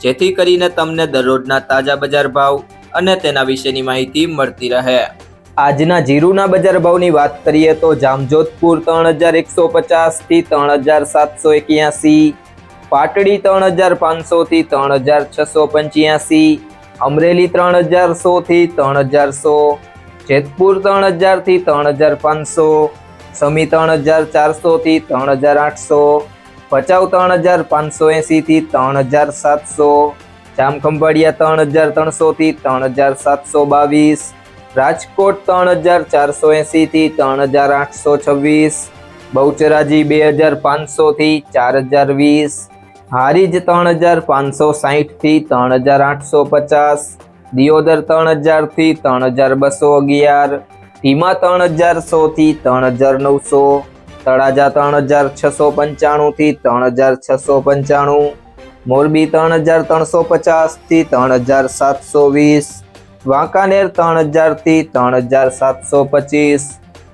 જેથી કરીને તમને દરરોજના તાજા બજાર ભાવ અને તેના વિશેની માહિતી મળતી રહે આજના જીરુના બજાર ભાવની વાત કરીએ તો જામજોધપુર ત્રણ હજાર એકસો પચાસથી ત્રણ હજાર સાતસો એક્યાસી પાટડી ત્રણ હજાર પાંચસોથી ત્રણ હજાર છસો પંચ્યાસી અમરેલી ત્રણ હજાર સોથી ત્રણ હજાર સો જેતપુર ત્રણ હજારથી ત્રણ હજાર પાંચસો સમી ત્રણ હજાર ચારસોથી ત્રણ હજાર આઠસો ભચાઉ ત્રણ હજાર પાંચસો એંસીથી ત્રણ હજાર સાતસો, જામખંભાળિયા ત્રણ હજાર ત્રણસોથી ત્રણ હજાર સાતસો બાવીસ, રાજકોટ ત્રણ હજાર ચારસો એંસીથી ત્રણ હજાર આઠસો છવ્વીસ, બહુચરાજી બે હજાર પાંચસોથી ચાર હજાર વીસ, હારીજ ત્રણ હજાર પાંચસો સાહીઠથી ત્રણ હજાર આઠસો પચાસ, દિયોદર ત્રણ હજારથી ત્રણ હજાર બસો અગિયાર ધીમા ત્રણ હજાર સોથી ત્રણ હજાર નવસો તળાજા ત્રણ હજાર છસો પંચાણું થી ત્રણ હજાર છસો પંચાણું મોરબી ત્રણ હજાર ત્રણસો પચાસથી ત્રણ હજાર સાતસો વીસ વાંકાનેર ત્રણ હજારથી ત્રણ હજાર સાતસો પચીસ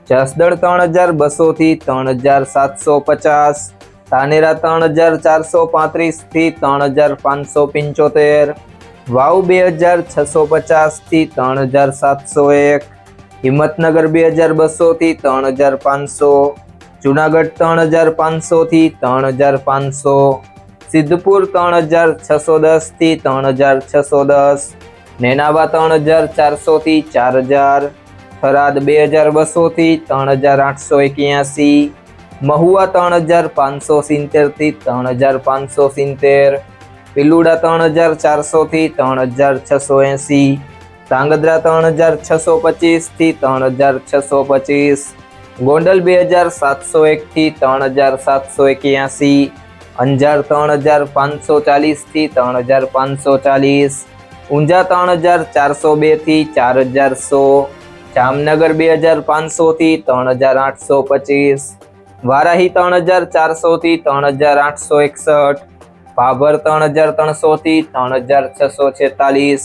જસદણ ત્રણ હજાર બસો થી ત્રણ હજાર સાતસો પચાસ તાનેરા ત્રણ હજાર ચારસો પાંત્રીસથી ત્રણ હજાર પાંચસો પંચોતેર વાવ બે હજાર છસો પચાસથી ત્રણ હજાર સાતસો એક હિંમતનગર બે હજાર બસો થી ત્રણ હજાર પાંચસો જુનાગઢ ત્રણ હજાર પાંચસો થી ત્રણ હજાર પાંચસો, સિદ્ધપુર ત્રણ હજાર છસો દસથી ત્રણ હજાર છસો દસ, નેનાવા ત્રણ હજાર ચારસો થી ચાર હજાર, થરાદ બે હજાર બસો થી ત્રણ હજાર આઠસો એક્યાસી, મહુવા ત્રણ હજાર પાંચસો સિત્તેરથી ત્રણ હજાર પાંચસો સિત્તેર, પિલુડા ત્રણ હજાર ચારસો થી ત્રણ હજાર છસો એંસી, ધાંગધ્રા ત્રણ હજાર છસો પચીસથી ત્રણ હજાર છસો પચીસ ગોંડલ બે હજાર સાતસો એકથી ત્રણ હજાર સાતસો એક્યાસી, અંજાર ત્રણ હજાર પાંચસો ચાલીસથી ત્રણ હજાર પાંચસો ચાલીસ, ઊંઝા ત્રણ હજાર ચારસો બેથી ચાર હજાર સો, જામનગર બે હજાર પાંચસોથી ત્રણ હજાર આઠસો પચીસ, વારાહી ત્રણ હજાર ચારસોથી ત્રણ હજાર આઠસો એકસઠ, ભાભર ત્રણ હજાર ત્રણસોથી ત્રણ હજાર છસો છેતાલીસ